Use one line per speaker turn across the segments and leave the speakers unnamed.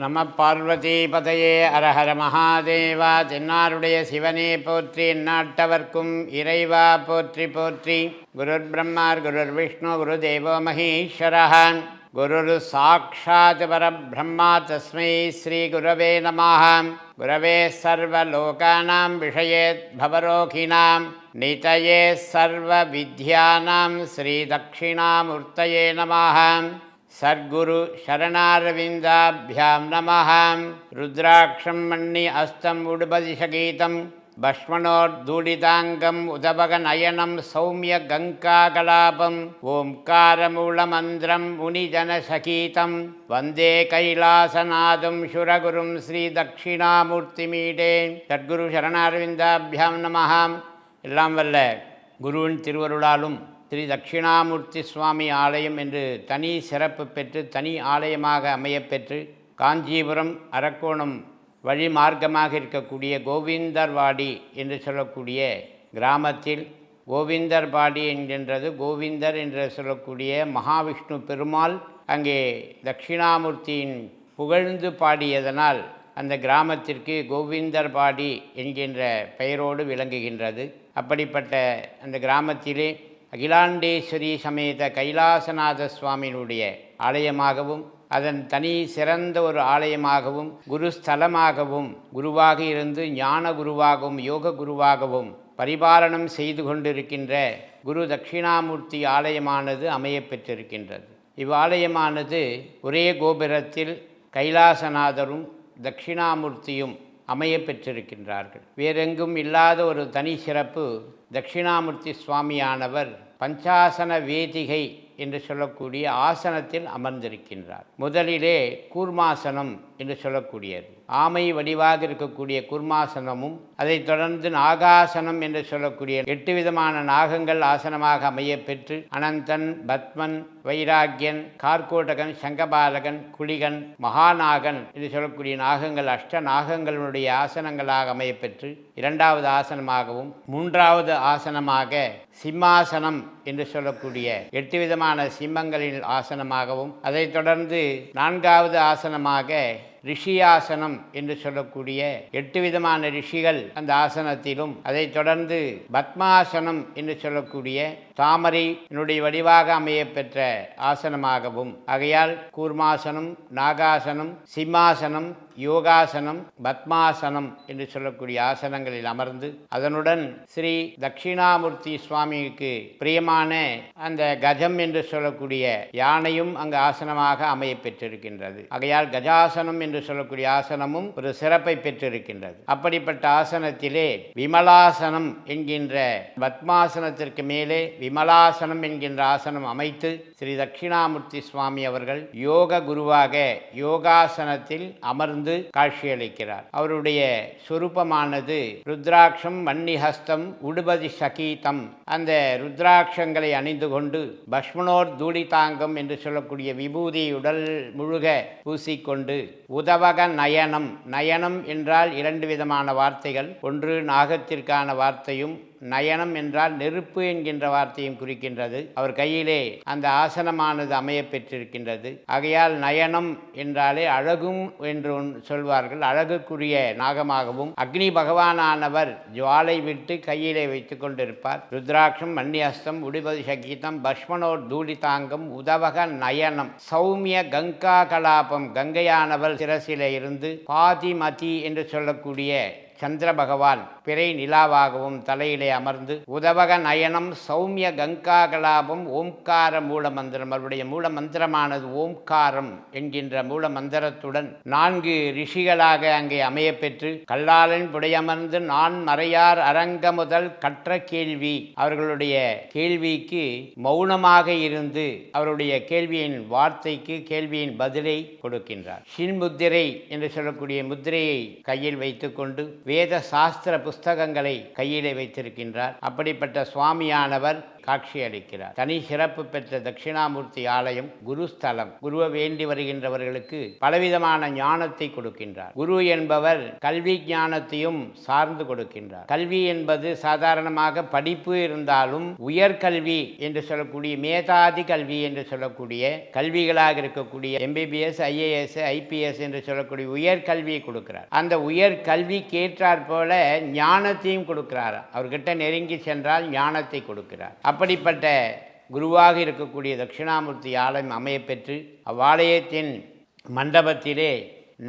நம பார்வதி பதையே அரஹர மகாதேவா தென்னாருடைய नमः पार्वतीपतये अरहर महादेवा चिन्नारुडय शिवने குருர் इरैवा पोत्रि पौत्रि। गुरुर्ब्रह्मर् गुरुर्विष्णु गुरुदेवो महेश्वरः। गुरुर्साक्षात् परब्रह्मा तस्मै श्रीगुरवे नमाहम् गुरवेः सर्वलोकानां विषये भवरोहिणां नीतये सर्वविद्यानां श्रीदक्षिणामूर्तये नमाहम् சர்க்குரு சரணாரவிந்தாபியாம் நமஹாம். ருத்ராட்சம் மண்ணி அஸ்தம் உடுபதிஷகீதம் பஷ்மணோர்தூடிதாங்கம் உதபகநயனம் சௌமிய கங்காகலாபம் ஓம்காரமூலமந்திரம் முனிஜனசகீதம் வந்தே கைலாசநாதம் சுரகுரும் ஸ்ரீதக்ஷிணாமூர்த்திமீடே சர்க்குரு சரணாரவிந்தாபியாம் நமஹாம். எல்லாம் வல்ல குருவின் திருவருளாலும் ஸ்ரீ தட்சிணாமூர்த்தி சுவாமி ஆலயம் என்று தனி சிறப்பு பெற்று தனி ஆலயமாக அமையப்பெற்று காஞ்சிபுரம் அரக்கோணம் வழி மார்க்கமாக இருக்கக்கூடிய கோவிந்தர்வாடி என்று சொல்லக்கூடிய கிராமத்தில் கோவிந்தர்பாடி என்கின்றது கோவிந்தர் என்று சொல்லக்கூடிய மகாவிஷ்ணு பெருமாள் அங்கே தட்சிணாமூர்த்தியின் புகழ்ந்து பாடியதனால் அந்த கிராமத்திற்கு கோவிந்தர்பாடி என்கின்ற பெயரோடு விளங்குகின்றது. அப்படிப்பட்ட அந்த கிராமத்திலே அகிலாண்டேஸ்வரி சமேத கைலாசநாத சுவாமியினுடைய ஆலயமாகவும் அதன் தனி சிறந்த ஒரு ஆலயமாகவும் குருஸ்தலமாகவும் குருவாக இருந்து ஞான குருவாகவும் யோக குருவாகவும் பரிபாலனம் செய்து கொண்டிருக்கின்ற குரு தட்சிணாமூர்த்தி ஆலயமானது அமையப்பெற்றிருக்கின்றது இவ்வாலயமானது ஒரே கோபுரத்தில் கைலாசநாதரும் தட்சிணாமூர்த்தியும் அமைய பெற்றிருக்கின்றார்கள். வேறெங்கும் இல்லாத ஒரு தனி சிறப்பு தட்சிணாமூர்த்தி சுவாமியானவர் பஞ்சாசன வேதிகை என்று சொல்லக்கூடிய ஆசனத்தில் அமர்ந்திருக்கின்றார். முதலிலே கூர்மாசனம் என்று சொல்லக்கூடியது. ஆமை வடிவாக இருக்கக்கூடிய குர்மாசனமும் அதைத் தொடர்ந்து நாகாசனம் என்று சொல்லக்கூடிய எட்டு விதமான நாகங்கள் ஆசனமாக அமையப்பெற்று அனந்தன் பத்மன் வைராக்கியன் கார்கோட்டகன் சங்கபாலகன் குளிகன் மகாநாகன் என்று சொல்லக்கூடிய நாகங்கள் அஷ்ட நாகங்களுடைய ஆசனங்களாக அமையப்பெற்று இரண்டாவது ஆசனமாகவும் மூன்றாவது ஆசனமாக சிம்மாசனம் என்று சொல்லக்கூடிய எட்டு விதமான சிம்மங்களின் ஆசனமாகவும் அதைத் தொடர்ந்து நான்காவது ஆசனமாக ரிஷியாசனம் என்று சொல்லக்கூடிய எட்டு விதமான ரிஷிகள் அந்த ஆசனத்திலும் அதைத் தொடர்ந்து பத்மாசனம் என்று சொல்லக்கூடிய தாமரையினுடைய வடிவாக அமையப்பெற்ற ஆசனமாகவும் ஆகையால் கூர்மாசனம் நாகாசனம் சிம்மாசனம் யோகாசனம் பத்மாசனம் என்று சொல்லக்கூடிய ஆசனங்களில் அமர்ந்து அதனுடன் ஸ்ரீ தட்சிணாமூர்த்தி சுவாமிக்கு பிரியமான அந்த கஜம் என்று சொல்லக்கூடிய யானையும் அங்கு ஆசனமாக அமைய பெற்றிருக்கின்றது. ஆகையால் கஜாசனம் என்று சொல்லக்கூடிய ஆசனமும் ஒரு சிறப்பை பெற்றிருக்கின்றது. அப்படிப்பட்ட ஆசனத்திலே விமலாசனம் என்கின்ற பத்மாசனத்திற்கு மேலே விமலாசனம் என்கின்ற ஆசனம் அமைத்து ஸ்ரீ தட்சிணாமூர்த்தி சுவாமி அவர்கள் யோக குருவாக யோகாசனத்தில் அமர்ந்து காட்சியளிக்கிறார். அவருடைய சுரூபமானது ருத்ராட்சம் வன்னிஹஸ்தம் உடுபதி சகீதம். அந்த ருத்ராட்சங்களை அணிந்து கொண்டு பஷ்மனோர் தூளிதாங்கம் என்று சொல்லக்கூடிய விபூதி உடல் முழுக பூசிக்கொண்டு உதவக நயனம். நயனம் என்றால் இரண்டு விதமான வார்த்தைகள். ஒன்று நாகத்திற்கான வார்த்தையும் நயனம் என்றால் நெருப்பு என்கின்ற வார்த்தையும் குறிக்கின்றது. அவர் கையிலே அந்த ஆசனமானது அமைய பெற்றிருக்கின்றது. ஆகையால் நயனம் என்றாலே அழகும் என்று சொல்வார்கள். அழகுக்குரிய நாகமாகவும் அக்னி பகவானானவர் ஜுவாலை விட்டு கையிலே வைத்து கொண்டிருப்பார். ருத்ராட்சம் மன்னியஸ்தம் உடிபதி சகீதம் பஷ்மனோர் தூளிதாங்கம் உதவக நயனம் சௌமிய கங்கா கலாபம் கங்கையானவர் சிரசிலே இருந்து பாதிமதி என்று சொல்லக்கூடிய சந்திர பகவான் பிறை நிலாவாகவும் தலையிலே அமர்ந்து உதவக நயனம் சௌமிய கங்கா கலாபம் ஓம்கார மூல மந்திரம் அவருடைய மூல மந்திரமானது ஓம்காரம் என்கின்ற மூல மந்திரத்துடன் நான்கு ரிஷிகளாக அங்கே அமையப்பெற்று கல்லாளன் புடையமர்ந்து நான் மறையார் அரங்க முதல் கற்ற கேள்வி. அவர்களுடைய கேள்விக்கு மௌனமாக இருந்து அவருடைய கேள்வியின் வார்த்தைக்கு கேள்வியின் பதிலை கொடுக்கின்றார். ஷின்முத்திரை என்று சொல்லக்கூடிய முத்திரையை கையில் வைத்துக்கொண்டு வேத சாஸ்திர புஸ்தகங்களை கையிலே வைத்திருக்கின்றார். அப்படிப்பட்ட சுவாமியானவர் காட்சி அளிக்கிறார் தனி சிறப்பு பெற்ற தட்சிணாமூர்த்தி ஆலயம் குருஸ்தலம். குருவை வேண்டி வருகின்றவர்களுக்கு பலவிதமான ஞானத்தை கொடுக்கின்றார். குரு என்பவர் கல்வி ஞானத்தையும் சார்ந்து கொடுக்கின்றார். கல்வி என்பது சாதாரணமாக படிப்பு இருந்தாலும் உயர்கல்வி என்று சொல்லக்கூடிய மேதாதி கல்வி என்று சொல்லக்கூடிய கல்விகளாக இருக்கக்கூடிய எம்பிபிஎஸ் ஐஏஎஸ் ஐபிஎஸ் என்று சொல்லக்கூடிய உயர்கல்வியை கொடுக்கிறார். அந்த உயர் கல்விக்கு ஏற்றாற் போல ஞானத்தையும் கொடுக்கிறார். அவர்கிட்ட நெருங்கி சென்றால் ஞானத்தை கொடுக்கிறார். அப்படிப்பட்ட குருவாக இருக்கக்கூடிய தட்சிணாமூர்த்தி ஆலயம் அமையப்பெற்று அவ்வாலயத்தின் மண்டபத்திலே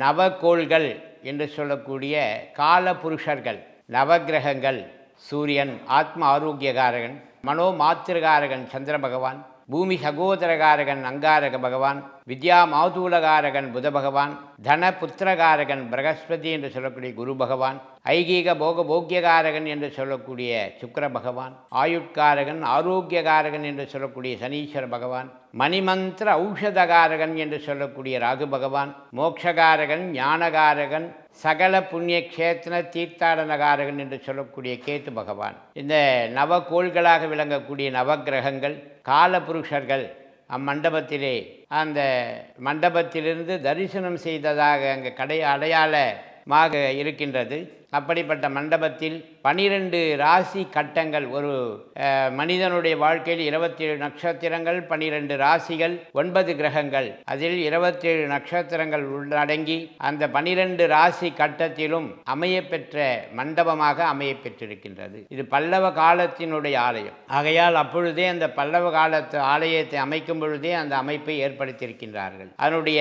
நவகோள்கள் என்று சொல்லக்கூடிய கால புருஷர்கள் நவக்கிரகங்கள் சூரியன் ஆத்ம ஆரோக்கியகாரகன் மனோ மாத்திரகாரகன் சந்திர பகவான் பூமி சகோதரகாரகன் அங்காரக பகவான் வித்யா மாதூலகாரகன் புத பகவான் தன புத்திரகாரகன் பிரகஸ்பதி என்று சொல்லக்கூடிய குரு பகவான் ஐகீக போக போக்கியகாரகன் என்று சொல்லக்கூடிய சுக்கர பகவான் ஆயுட்காரகன் ஆரோக்கியகாரகன் என்று சொல்லக்கூடிய சனீஸ்வர பகவான் மணிமந்திர ஔஷதகாரகன் என்று சொல்லக்கூடிய ராகு பகவான் மோக்ஷகாரகன் ஞானகாரகன் சகல புண்ணிய கேத்தன தீர்த்தாடனகாரகன் என்று சொல்லக்கூடிய கேத்து பகவான். இந்த நவகோள்களாக விளங்கக்கூடிய நவக்கிரகங்கள் காலபுருஷர்கள் அம்மண்டபத்திலே அந்த மண்டபத்திலிருந்து தரிசனம் செய்ததாக அங்கே கடை அடையாளமாக இருக்கின்றது. அப்படிப்பட்ட மண்டபத்தில் பனிரெண்டு ராசி கட்டங்கள் ஒரு மனிதனுடைய வாழ்க்கையில் இருபத்தேழு நட்சத்திரங்கள் பனிரெண்டு ராசிகள் ஒன்பது கிரகங்கள். அதில் இருபத்தேழு நட்சத்திரங்கள் உள்ளடங்கி அந்த பனிரெண்டு ராசி கட்டத்திலும் அமையப்பெற்ற மண்டபமாக அமையப்பெற்றிருக்கின்றது. இது பல்லவ காலத்தினுடைய ஆலயம். ஆகையால் அப்பொழுதே அந்த பல்லவ காலத்து ஆலயத்தை அமைக்கும் பொழுதே அந்த அமைப்பை ஏற்படுத்தியிருக்கின்றார்கள். அதனுடைய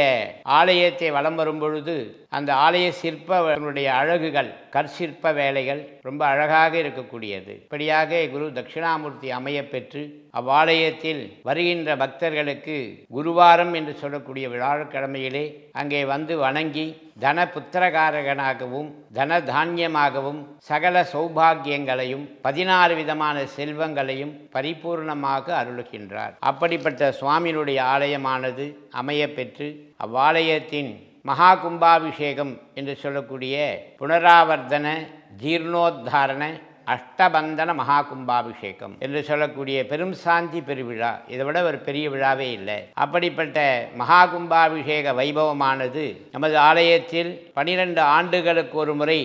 ஆலயத்தை வலம் வரும் பொழுது அந்த ஆலய சிற்பனுடைய அழகுகள் கற்சிற்ப வேலைகள் ரொம்ப அழகாக இருக்கக்கூடியது. இப்படியாக குரு தட்சிணாமூர்த்தி அமைய பெற்று அவ்வாலயத்தில் வருகின்ற பக்தர்களுக்கு குருவாரம் என்று சொல்லக்கூடிய விழாக்கிழமையிலே அங்கே வந்து வணங்கி தன புத்திரகாரகனாகவும் தன தானியமாகவும் சகல சௌபாகியங்களையும் பதினாறு விதமான செல்வங்களையும் பரிபூர்ணமாக அருளுகின்றார். அப்படிப்பட்ட சுவாமியினுடைய ஆலயமானது அமையப்பெற்று அவ்வாலயத்தின் மகா கும்பாபிஷேகம் என்று சொல்லக்கூடிய புனராவர்த்தன ஜீர்ணோத்தாரண அஷ்டபந்தன மகா கும்பாபிஷேகம் என்று சொல்லக்கூடிய பெரும் சாந்தி பெருவிழா. இதை விட ஒரு பெரிய விழாவே இல்லை. அப்படிப்பட்ட மகா கும்பாபிஷேக வைபவமானது நமது ஆலயத்தில் பனிரெண்டு ஆண்டுகளுக்கு ஒரு முறை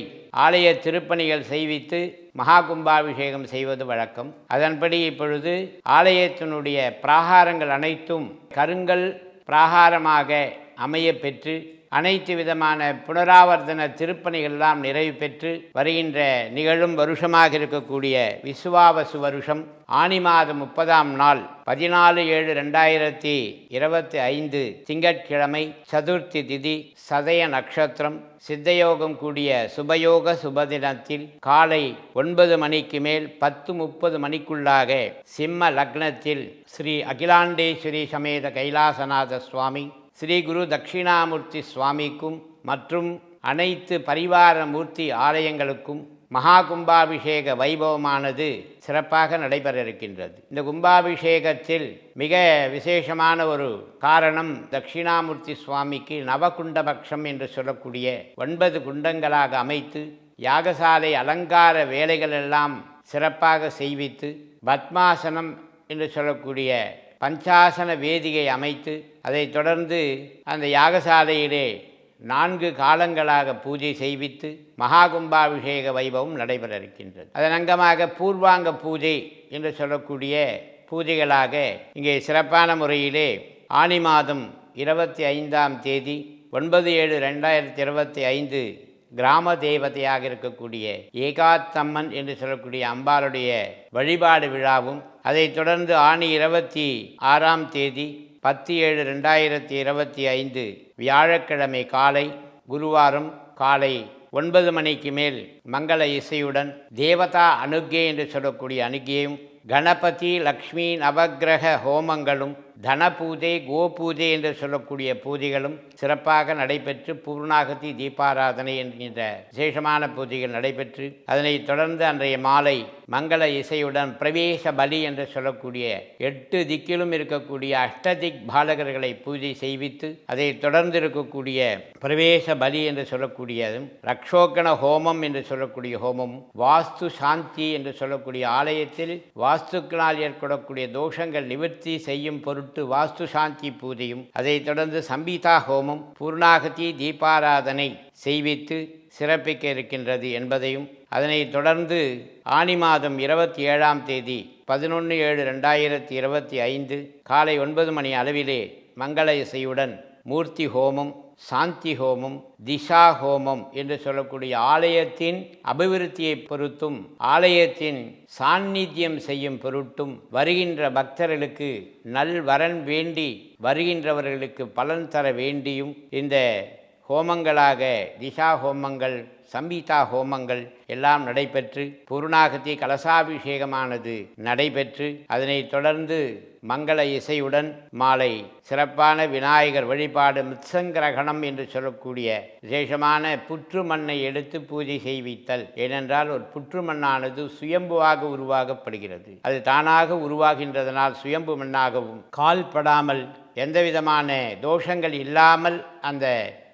ஆலய திருப்பணிகள் செய்வித்து மகா கும்பாபிஷேகம் செய்வது வழக்கம். அதன்படி இப்பொழுது ஆலயத்தினுடைய பிராகாரங்கள் அனைத்தும் கருங்கல் பிராகாரமாக அமைய பெற்று அனைத்து விதமான புனராவர்த்தன திருப்பணிகள்லாம் நிறைவு பெற்று வருகின்ற நிகழும் வருஷமாக இருக்கக்கூடிய விசுவாவசு வருஷம் ஆனி மாதம் முப்பதாம் நாள் பதினாலு ஏழு ரெண்டாயிரத்தி இருபத்தி ஐந்து திங்கட்கிழமை சதுர்த்தி திதி சதய நட்சத்திரம் சித்தயோகம் கூடிய சுபயோக சுபதினத்தில் காலை ஒன்பது மணிக்கு மேல் பத்து முப்பது மணிக்குள்ளாக சிம்ம லக்னத்தில் ஸ்ரீ அகிலாண்டேஸ்வரி சமேத கைலாசநாத சுவாமி ஸ்ரீ குரு தட்சிணாமூர்த்தி சுவாமிக்கும் மற்றும் அனைத்து பரிவார மூர்த்தி ஆலயங்களுக்கும் மகா கும்பாபிஷேக வைபவமானது சிறப்பாக நடைபெற இருக்கின்றது இந்த கும்பாபிஷேகத்தில் மிக விசேஷமான ஒரு காரணம் தட்சிணாமூர்த்தி சுவாமிக்கு நவகுண்டபக்ஷம் என்று சொல்லக்கூடிய ஒன்பது குண்டங்களாக அமைத்து யாகசாலை அலங்கார வேலைகள் எல்லாம் சிறப்பாக செய்வித்து பத்மாசனம் என்று சொல்லக்கூடிய பஞ்சாசன வேதியை அமைத்து அதைத் தொடர்ந்து அந்த யாகசாலையிலே நான்கு காலங்களாக பூஜை செய்வித்து மகாகும்பாபிஷேக வைபவம் நடைபெற இருக்கின்றது அதன் அங்கமாக பூர்வாங்க பூஜை என்று சொல்லக்கூடிய பூஜைகளாக இங்கே சிறப்பான முறையிலே ஆனி மாதம் இருபத்தி ஐந்தாம் தேதி ஒன்பது ஏழு ரெண்டாயிரத்தி இருபத்தி ஐந்து கிராம தேவதையாக இருக்கக்கூடிய ஏகாத்தம்மன் என்று சொல்லக்கூடிய அம்பாளுடைய வழிபாடு விழாவும் அதைத் தொடர்ந்து ஆணி இருபத்தி ஆறாம் தேதி பத்து ஏழு ரெண்டாயிரத்தி இருபத்தி ஐந்து வியாழக்கிழமை காலை குருவாரம் காலை ஒன்பது மணிக்கு மேல் மங்கள இசையுடன் தேவதா அனுகே என்று சொல்லக்கூடிய அனுகேயும் கணபதி லக்ஷ்மி நவக்கிரக ஹோமங்களும் தன பூஜை கோபூஜை என்று சொல்லக்கூடிய பூஜைகளும் சிறப்பாக நடைபெற்று பூர்ணாகதி தீபாராதனை என்கின்ற விசேஷமான பூஜைகள் நடைபெற்று அதனைத் தொடர்ந்து அன்றைய மாலை மங்கள இசையுடன் பிரவேச பலி என்று சொல்லக்கூடிய எட்டு திக்கிலும் இருக்கக்கூடிய அஷ்டதிக் பாலகர்களை பூஜை செய்வித்து அதை தொடர்ந்து இருக்கக்கூடிய பிரவேச பலி என்று சொல்லக்கூடியதும் ரக்ஷோக்கண ஹோமம் என்று சொல்லக்கூடிய ஹோமம் வாஸ்து சாந்தி என்று சொல்லக்கூடிய ஆலயத்தில் வாஸ்துக்களால் ஏற்படக்கூடிய தோஷங்கள் நிவர்த்தி செய்யும் பொருட்டு வாஸ்து சாந்தி பூஜையும் அதைத் தொடர்ந்து சம்பீதா ஹோமம் பூர்ணாகதி தீபாராதனை செய்வித்து சிறப்பிக்க இருக்கின்றது என்பதையும் அதனைத் தொடர்ந்து ஆனி மாதம் இருபத்தி ஏழாம் தேதி பதினொன்று ஏழு ரெண்டாயிரத்தி இருபத்தி ஐந்து காலை ஒன்பது மணி அளவிலே மங்கள இசையுடன் மூர்த்தி ஹோமம் சாந்தி ஹோமம் திஷா ஹோமம் என்று சொல்லக்கூடிய ஆலயத்தின் அபிவிருத்தியை பொருத்தும் ஆலயத்தின் சாநித்தியம் செய்யும் பொருட்டும் வருகின்ற பக்தர்களுக்கு நல்வரன் வேண்டி வருகின்றவர்களுக்கு பலன் தர வேண்டியும் இந்த ஹோமங்களாக திசா ஹோமங்கள் சம்பீதா ஹோமங்கள் எல்லாம் நடைபெற்று பூர்ணாகத்தி கலசாபிஷேகமானது நடைபெற்று அதனைத் தொடர்ந்து மங்கள இசையுடன் மாலை சிறப்பான விநாயகர் வழிபாடு மித்சங்கிரகணம் என்று சொல்லக்கூடிய விசேஷமான புற்று மண்ணை எடுத்து பூஜை செய்வித்தல். ஏனென்றால் ஒரு புற்று மண்ணானது சுயம்புவாக உருவாகப்படுகிறது. அது தானாக உருவாகின்றதனால் சுயம்பு மண்ணாகவும் கால்படாமல் எந்தவிதமான தோஷங்கள் இல்லாமல் அந்த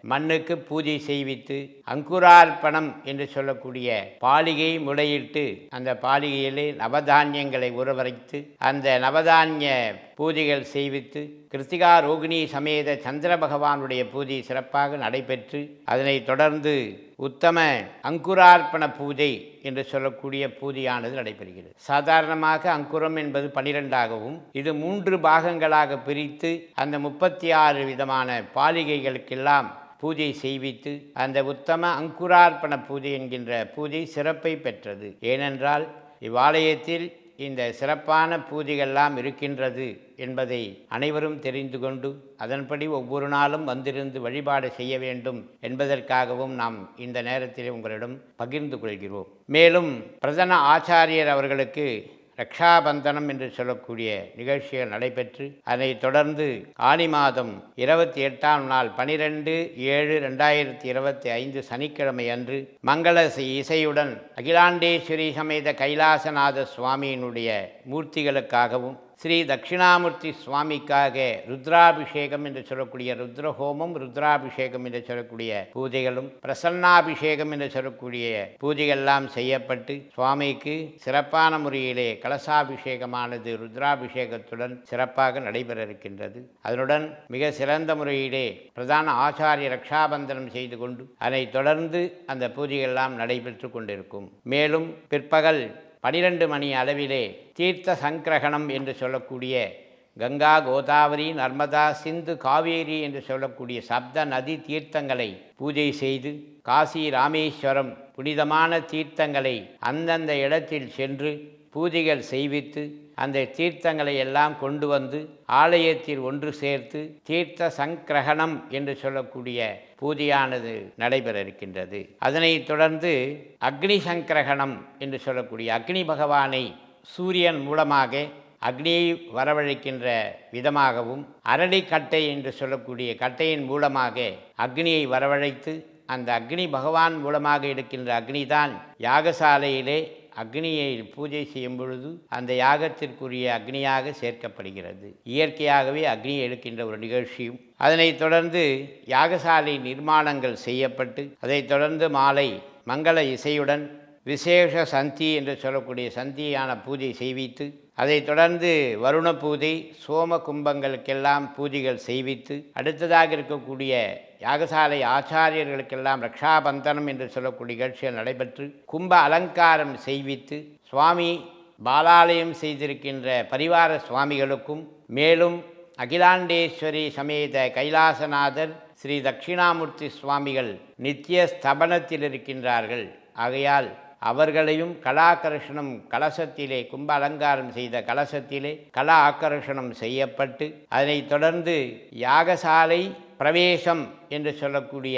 மண்ணுக்கு பூஜை செய்வித்து அங்குரார்ப்பணம் என்று சொல்லக்கூடிய பாலிகை முளையிட்டு அந்த பாலிகையிலே நவதானியங்களை உறவரைத்து அந்த நவதானிய பூஜைகள் செய்வித்து கிருத்திகா ரோகிணி சமேத சந்திர பகவானுடைய பூஜை சிறப்பாக நடைபெற்று அதனைத் தொடர்ந்து உத்தம அங்குரார்ப்பண பூஜை என்று சொல்லக்கூடிய பூஜையானது நடைபெறுகிறது. சாதாரணமாக அங்குரம் என்பது பனிரெண்டாகவும் இது மூன்று பாகங்களாக பிரித்து அந்த முப்பத்தி ஆறு விதமான பாலிகைகளுக்கெல்லாம் பூஜை செய்வித்து அந்த உத்தம அங்குரார்ப்பண பூஜை என்கின்ற பூஜை சிறப்பை பெற்றது. ஏனென்றால் இவ்வாலயத்தில் இந்த சிறப்பான பூஜைகள்லாம் இருக்கின்றது என்பதை அனைவரும் தெரிந்து கொண்டு அதன்படி ஒவ்வொரு நாளும் வந்திருந்து வழிபாடு செய்ய வேண்டும் என்பதற்காகவும் நாம் இந்த நேரத்தில் உங்களிடம் பகிர்ந்து கொள்கிறோம். மேலும் பிரதன ஆச்சாரியர் அவர்களுக்கு ரக்ஷாபந்தனம் என்று சொல்லக்கூடிய நிகழ்ச்சிகள் நடைபெற்று அதை தொடர்ந்து ஆனி மாதம் இருபத்தி எட்டாம் நாள் பனிரெண்டு ஏழு ரெண்டாயிரத்தி இருபத்தி ஐந்து சனிக்கிழமை அன்று மங்கள இசையுடன் அகிலாண்டேஸ்வரி சமேத கைலாசநாத சுவாமியினுடைய மூர்த்திகளுக்காகவும் ஸ்ரீ தட்சிணாமூர்த்தி சுவாமிக்காக ருத்ராபிஷேகம் என்று சொல்லக்கூடிய ருத்ரஹோமம் ருத்ராபிஷேகம் என்று சொல்லக்கூடிய பூஜைகளும் பிரசன்னாபிஷேகம் என்று சொல்லக்கூடிய பூஜைகள்லாம் செய்யப்பட்டு சுவாமிக்கு சிறப்பான முறையிலே கலசாபிஷேகமானது ருத்ராபிஷேகத்துடன் சிறப்பாக நடைபெற இருக்கின்றது அதனுடன் மிக சிறந்த முறையிலே பிரதான ஆச்சாரிய ரக்ஷாபந்தனம் செய்து கொண்டு அதனைத் தொடர்ந்து அந்த பூஜைகள்லாம் நடைபெற்று கொண்டிருக்கும். மேலும் பிற்பகல் பனிரெண்டு மணி அளவிலே தீர்த்த சங்கிரகணம் என்று சொல்லக்கூடிய கங்கா கோதாவரி நர்மதா சிந்து காவேரி என்று சொல்லக்கூடிய சப்த நதி தீர்த்தங்களை பூஜை செய்து காசி ராமேஸ்வரம் புனிதமான தீர்த்தங்களை அந்தந்த இடத்தில் சென்று பூஜைகள் செய்வித்து அந்த தீர்த்தங்களை எல்லாம் கொண்டு வந்து ஆலயத்தில் ஒன்று சேர்த்து தீர்த்த சங்கிரகணம் என்று சொல்லக்கூடிய பூஜையானது நடைபெற இருக்கின்றது அதனைத் தொடர்ந்து அக்னி சங்கிரகணம் என்று சொல்லக்கூடிய அக்னி பகவானை சூரியன் மூலமாக அக்னியை வரவழைக்கின்ற விதமாகவும் அரளிக்கட்டை என்று சொல்லக்கூடிய கட்டையின் மூலமாக அக்னியை வரவழைத்து அந்த அக்னி பகவான் மூலமாக எடுக்கின்ற அக்னிதான் யாகசாலையிலே அக்னியை பூஜை செய்யும் பொழுது அந்த யாகத்திற்குரிய அக்னியாக சேர்க்கப்படுகிறது. இயற்கையாகவே அக்னியை எடுக்கின்ற ஒரு நிகழ்ச்சியும் அதனைத் தொடர்ந்து யாகசாலை நிர்மாணங்கள் செய்யப்பட்டு அதைத் தொடர்ந்து மாலை மங்கள இசையுடன் விசேஷ சந்தி என்று சொல்லக்கூடிய சந்தியான பூஜை செய்வித்து அதைத் தொடர்ந்து வருண பூஜை சோம கும்பங்களுக்கெல்லாம் பூஜைகள் செய்வித்து அடுத்ததாக இருக்கக்கூடிய யாகசாலை ஆச்சாரியர்களுக்கெல்லாம் ரக்ஷாபந்தனம் என்று சொல்லக்கூடிய நிகழ்ச்சிகள் நடைபெற்று கும்ப அலங்காரம் செய்வித்து சுவாமி பாலாலயம் செய்திருக்கின்ற பரிவார சுவாமிகளுக்கும் மேலும் அகிலாண்டேஸ்வரி சமேத கைலாசநாதர் ஸ்ரீ தட்சிணாமூர்த்தி சுவாமிகள் நித்திய ஸ்தபனத்தில் இருக்கின்றார்கள். ஆகையால் அவர்களையும் கலாகர்ஷணம் கலசத்திலே கும்ப அலங்காரம் செய்த கலசத்திலே கலா ஆக்கர்ஷணம் செய்யப்பட்டு அதனைத் தொடர்ந்து யாகசாலை பிரவேசம் என்று சொல்லக்கூடிய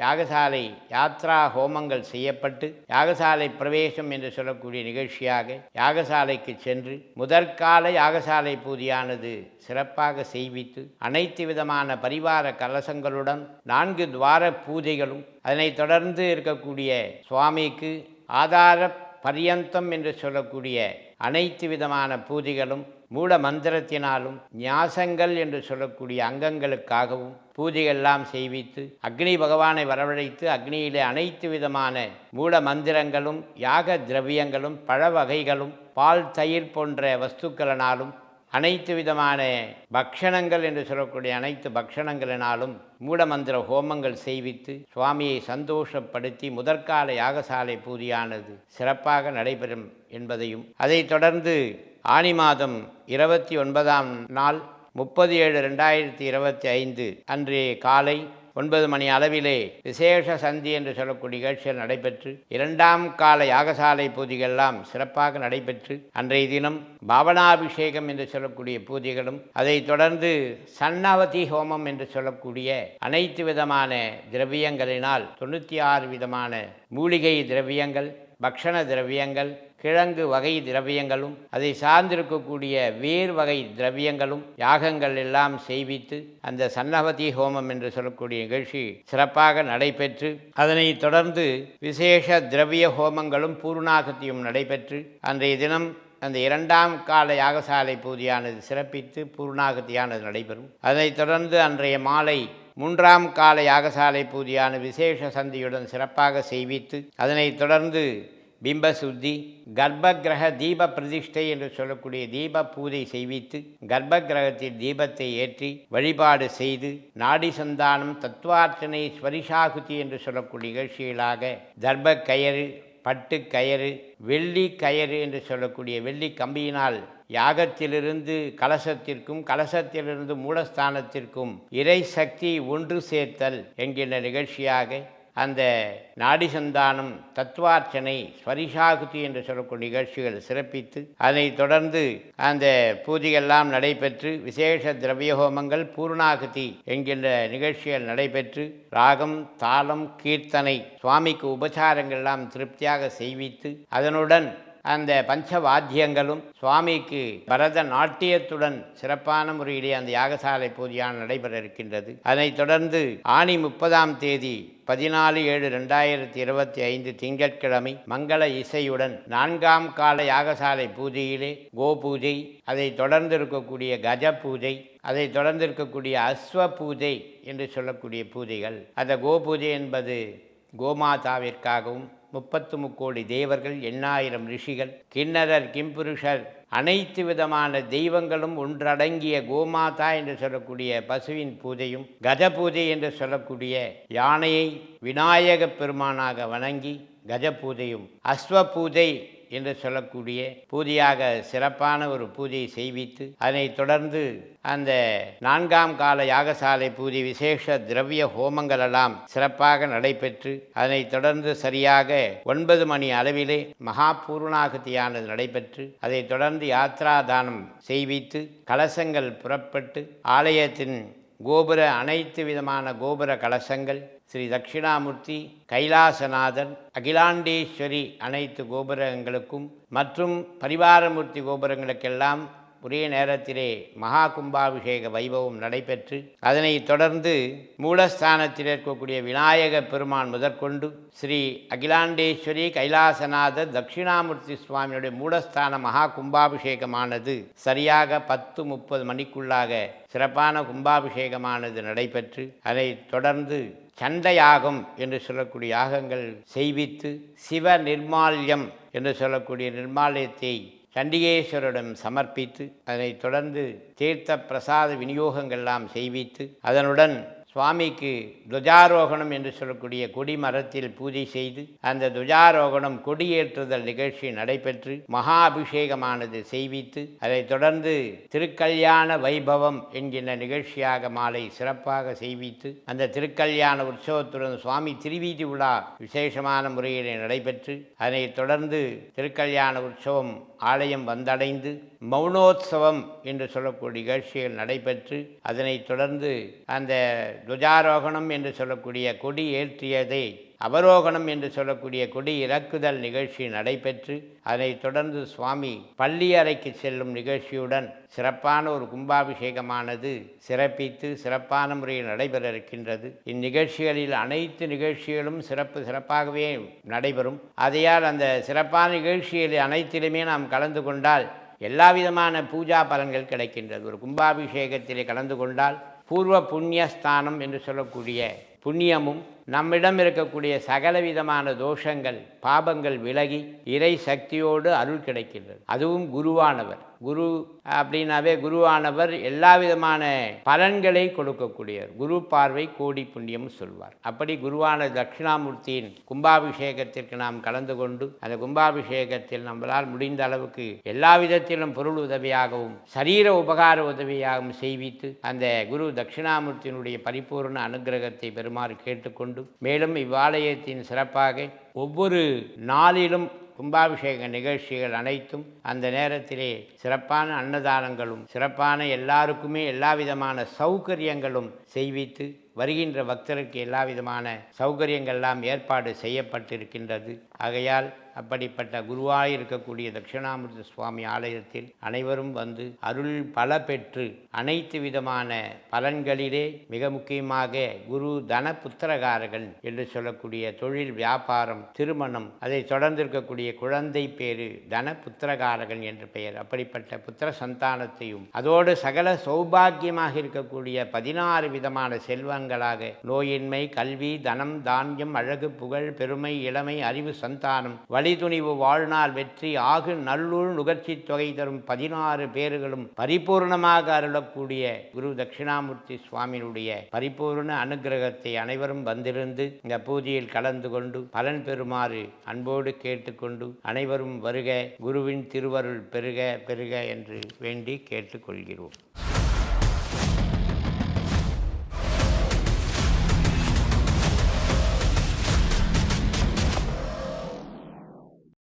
யாகசாலை யாத்ரா ஹோமங்கள் செய்யப்பட்டு யாகசாலை பிரவேசம் என்று சொல்லக்கூடிய நிகழ்ச்சியாக யாகசாலைக்கு சென்று முதற்கால யாகசாலை பூஜையானது சிறப்பாக செய்வித்து அனைத்து விதமான பரிவார கலசங்களுடன் நான்கு துவார பூஜைகளும் அதனைத் தொடர்ந்து இருக்கக்கூடிய சுவாமிக்கு ஆதார பரியந்தம் என்று சொல்லக்கூடிய அனைத்து விதமான பூஜைகளும் மூல மந்திரத்தினாலும் ஞாசங்கள் என்று சொல்லக்கூடிய அங்கங்களுக்காகவும் பூஜையெல்லாம் செய்வித்து அக்னி பகவானை வரவழைத்து அக்னியிலே அனைத்து விதமான மூல மந்திரங்களும் யாக திரவியங்களும் பழ வகைகளும் பால் தயிர் போன்ற வஸ்துக்களினாலும் அனைத்து விதமான பக்ஷணங்கள் என்று சொல்லக்கூடிய அனைத்து பக்ஷணங்களினாலும் மூடமந்திர ஹோமங்கள் செய்வித்து சுவாமியை சந்தோஷப்படுத்தி முதற்கால யாகசாலை பூஜையானது சிறப்பாக நடைபெறும் என்பதையும் அதைத் தொடர்ந்து ஆனி மாதம் இருபத்தி ஒன்பதாம் நாள் முப்பது ஏழு ரெண்டாயிரத்தி இருபத்தி ஐந்து அன்றைய காலை ஒன்பது மணி அளவிலே விசேஷ சந்தி என்று சொல்லக்கூடிய நிகழ்ச்சிகள் நடைபெற்று இரண்டாம் கால யாகசாலை பூஜைகள்லாம் சிறப்பாக நடைபெற்று அன்றைய தினம் பாவனாபிஷேகம் என்று சொல்லக்கூடிய பூஜைகளும் அதைத் தொடர்ந்து சன்னவதி ஹோமம் என்று சொல்லக்கூடிய அனைத்து விதமான திரவியங்களினால் தொண்ணூற்றி ஆறு விதமான மூலிகை திரவியங்கள் பக்ஷண திரவியங்கள் கிழங்கு வகை திரவியங்களும் அதை சார்ந்திருக்கக்கூடிய வேர் வகை திரவியங்களும் யாகங்கள் எல்லாம் செய்வித்து அந்த சன்னவதி ஹோமம் என்று சொல்லக்கூடிய நிகழ்ச்சி சிறப்பாக நடைபெற்று அதனைத் தொடர்ந்து விசேஷ திரவிய ஹோமங்களும் பூர்ணாகத்தியும் நடைபெற்று அன்றைய தினம் அந்த இரண்டாம் கால யாகசாலை பூஜையானது சிறப்பித்து பூர்ணாகத்தியானது நடைபெறும். அதனைத் தொடர்ந்து அன்றைய மாலை மூன்றாம் கால யாகசாலை பூஜையான விசேஷ சந்தியுடன் சிறப்பாக செய்வித்து அதனைத் தொடர்ந்து பிம்பசுத்தி கர்ப்பகிரக தீப பிரதிஷ்டை என்று சொல்லக்கூடிய தீப பூஜை செய்வித்து கர்ப்பகிரகத்தில் தீபத்தை ஏற்றி வழிபாடு செய்து நாடி சந்தானம் தத்துவார்ச்சனை ஸ்வரிஷாகுதி என்று சொல்லக்கூடிய நிகழ்ச்சிகளாக தர்ப கயறு பட்டு கயறு வெள்ளி கயறு என்று சொல்லக்கூடிய வெள்ளி கம்பியினால் யாகத்திலிருந்து கலசத்திற்கும் கலசத்திலிருந்து மூலஸ்தானத்திற்கும் இறை சக்தி ஒன்று சேர்த்தல் என்கின்ற நிகழ்ச்சியாக அந்த நாடி சந்தானம் தத்துவார்ச்சனை ஸ்வரிஷாகுதி என்று சொல்லக்கூடிய நிகழ்ச்சிகள் சிறப்பித்து அதனைத் தொடர்ந்து அந்த பூஜையெல்லாம் நடைபெற்று விசேஷ திரவிய ஹோமங்கள் பூர்ணாகுதி என்கின்ற நிகழ்ச்சிகள் நடைபெற்று ராகம் தாளம் கீர்த்தனை சுவாமிக்கு உபசாரங்கள் எல்லாம் திருப்தியாக செய்வித்து அதனுடன் அந்த பஞ்ச வாத்தியங்களும் சுவாமிக்கு பரத நாட்டியத்துடன் சிறப்பான முறையிலே அந்த யாகசாலை பூஜையான நடைபெற இருக்கின்றது. அதனைத் தொடர்ந்து ஆணி முப்பதாம் தேதி பதினாலு ஏழு ரெண்டாயிரத்தி இருபத்தி ஐந்து திங்கட்கிழமை மங்கள இசையுடன் நான்காம் கால யாகசாலை பூஜையிலே கோ பூஜை அதை தொடர்ந்து இருக்கக்கூடிய கஜ பூஜை அதை தொடர்ந்து இருக்கக்கூடிய அஸ்வ பூஜை என்று சொல்லக்கூடிய பூஜைகள். அந்த கோ பூஜை என்பது கோமாதாவிற்காகவும் முப்பத்து முக்கோடி தேவர்கள் எண்ணாயிரம் ரிஷிகள் கிண்ணறர் கிம்புருஷர் அனைத்து விதமான தெய்வங்களும் ஒன்றடங்கிய கோமாதா என்று சொல்லக்கூடிய பசுவின் பூஜையும் கஜ பூஜை என்று சொல்லக்கூடிய யானையை விநாயகப் பெருமானாக வணங்கி கஜ பூஜையும் அஸ்வ பூஜை என்று சொல்லக்கூடிய பூஜையாக சிறப்பான ஒரு பூஜையை செய்வித்து அதனைத் தொடர்ந்து அந்த நான்காம் கால யாகசாலை பூஜை விசேஷ திரவிய ஹோமங்கள் எல்லாம் சிறப்பாக நடைபெற்று அதனைத் தொடர்ந்து சரியாக ஒன்பது மணி அளவிலே மகா பூர்ணாகதியானது நடைபெற்று அதைத் தொடர்ந்து யாத்ரா தானம் செய்வித்து கலசங்கள் புறப்பட்டு ஆலயத்தின் கோபுர அனைத்து விதமான கோபுர கலசங்கள் ஸ்ரீ தட்சிணாமூர்த்தி கைலாசநாதன் அகிலாண்டேஸ்வரி அனைத்து கோபுரங்களுக்கும் மற்றும் பரிவாரமூர்த்தி கோபுரங்களுக்கெல்லாம் ஒரே நேரத்திலே மகா கும்பாபிஷேக வைபவம் நடைபெற்று அதனைத் தொடர்ந்து மூலஸ்தானத்தில் இருக்கக்கூடிய விநாயக பெருமான் முதற்கொண்டு ஸ்ரீ அகிலாண்டேஸ்வரி கைலாசநாதர் தட்சிணாமூர்த்தி சுவாமியுடைய மூலஸ்தான மகா கும்பாபிஷேகமானது சரியாக பத்து முப்பது மணிக்குள்ளாக சிறப்பான கும்பாபிஷேகமானது நடைபெற்று அதைத் தொடர்ந்து சண்டையாகம் என்று சொல்லக்கூடிய யாகங்கள் செய்வித்து சிவ நிர்மால்யம் என்று சொல்லக்கூடிய நிர்மாலயத்தை சண்டிகேஸ்வரிடம் சமர்ப்பித்து அதனைத் தொடர்ந்து தீர்த்த பிரசாத விநியோகங்கள்லாம் செய்வித்து அதனுடன் சுவாமிக்கு துவஜாரோகணம் என்று சொல்லக்கூடிய கொடி மரத்தில் பூஜை செய்து அந்த துவஜாரோகணம் கொடியேற்றுதல் நிகழ்ச்சி நடைபெற்று மகா அபிஷேகமானது செய்வித்து அதைத் தொடர்ந்து திருக்கல்யாண வைபவம் என்கின்ற நிகழ்ச்சியாக மாலை சிறப்பாக செய்வித்து அந்த திருக்கல்யாண உற்சவத்துடன் சுவாமி திருவீதி விழா விசேஷமான முறையில் நடைபெற்று அதனைத் தொடர்ந்து திருக்கல்யாண உற்சவம் ஆலயம் வந்தடைந்து மௌனோத்சவம் என்று சொல்லக்கூடிய நிகழ்ச்சிகள் நடைபெற்று அதனைத் தொடர்ந்து அந்த துஜாரோகணம் என்று சொல்லக்கூடிய கொடி ஏற்றியதை அவரோகணம் என்று சொல்லக்கூடிய கொடி இறக்குதல் நிகழ்ச்சி நடைபெற்று அதனைத் தொடர்ந்து சுவாமி பள்ளி அறைக்கு செல்லும் நிகழ்ச்சியுடன் சிறப்பான ஒரு கும்பாபிஷேகமானது சிறப்பித்து சிறப்பான முறையில் நடைபெற இருக்கின்றது. இந்நிகழ்ச்சிகளில் அனைத்து நிகழ்ச்சிகளும் சிறப்பு சிறப்பாகவே நடைபெறும். அதையால் அந்த சிறப்பான நிகழ்ச்சிகளை அனைத்திலுமே நாம் கலந்து கொண்டால் எல்லா விதமான பூஜா பலன்கள் கிடைக்கின்றது. ஒரு கும்பாபிஷேகத்திலே கலந்து கொண்டால் பூர்வ புண்ணியஸ்தானம் என்று சொல்லக்கூடிய புண்ணியமும் நம்மிடம் இருக்கக்கூடிய சகல விதமான தோஷங்கள் பாபங்கள் விலகி இறை சக்தியோடு அருள் கிடைக்கின்றது. அதுவும் குருவானவர். குரு அப்படின்னாவே குருவானவர் எல்லா விதமான பலன்களை கொடுக்கக்கூடியவர். குரு பார்வை கோடி புண்ணியம் சொல்வார். அப்படி குருவான தட்சிணாமூர்த்தியின் கும்பாபிஷேகத்திற்கு நாம் கலந்து கொண்டு அந்த கும்பாபிஷேகத்தில் நம்மளால் முடிந்த அளவுக்கு எல்லா விதத்திலும் பொருள் உதவியாகவும் சரீர உபகார உதவியாகவும் செய்வித்து அந்த குரு தட்சிணாமூர்த்தியினுடைய பரிபூர்ண அனுகிரகத்தை பெறுமாறு கேட்டுக்கொண்டு மேலும் இவ்வாலயத்தின் சிறப்பாக ஒவ்வொரு நாளிலும் கும்பாபிஷேக நிகழ்ச்சிகள் அனைத்தும் அந்த நேரத்திலே சிறப்பான அன்னதானங்களும் சிறப்பான எல்லாருக்குமே எல்லா விதமான சௌகரியங்களும் செய்வித்து வருகின்ற பக்தருக்கு எல்லா விதமான சௌகரியங்கள்லாம் ஏற்பாடு செய்யப்பட்டிருக்கின்றது. ஆகையால் அப்படிப்பட்ட குருவாய் இருக்கக்கூடிய தட்சிணாமூர்த்தி சுவாமி ஆலயத்தில் அனைவரும் வந்து அருள் பல பெற்று அனைத்து விதமான பலன்களிலே மிக முக்கியமாக குரு தன புத்திரகாரகன் என்று சொல்லக்கூடிய தொழில் வியாபாரம் திருமணம் அதை தொடர்ந்து இருக்கக்கூடிய குழந்தை பேரு தன புத்திரகாரகன் என்று பெயர். அப்படிப்பட்ட புத்திர சந்தானத்தையும் அதோடு சகல சௌபாகியமாக இருக்கக்கூடிய பதினாறு விதமான செல்வங்களாக நோயின்மை கல்வி தனம் தானியம் அழகு புகழ் பெருமை இளமை அறிவு சந்தானம் வழிதுணிவு வாழ்நாள் வெற்றி ஆகு நல்லூர் நுகர்ச்சி தொகை தரும் பதினாறு பேர்களும் பரிபூர்ணமாக அருளக்கூடிய குரு தட்சிணாமூர்த்தி சுவாமியினுடைய பரிபூர்ண அனுகிரகத்தை அனைவரும் வந்திருந்து இந்த பூஜையில் கலந்து கொண்டு பலன் பெறுமாறு அன்போடு கேட்டுக்கொண்டு அனைவரும் வருக குருவின் திருவருள் பெருக பெருக என்று வேண்டி கேட்டுக்கொள்கிறோம்.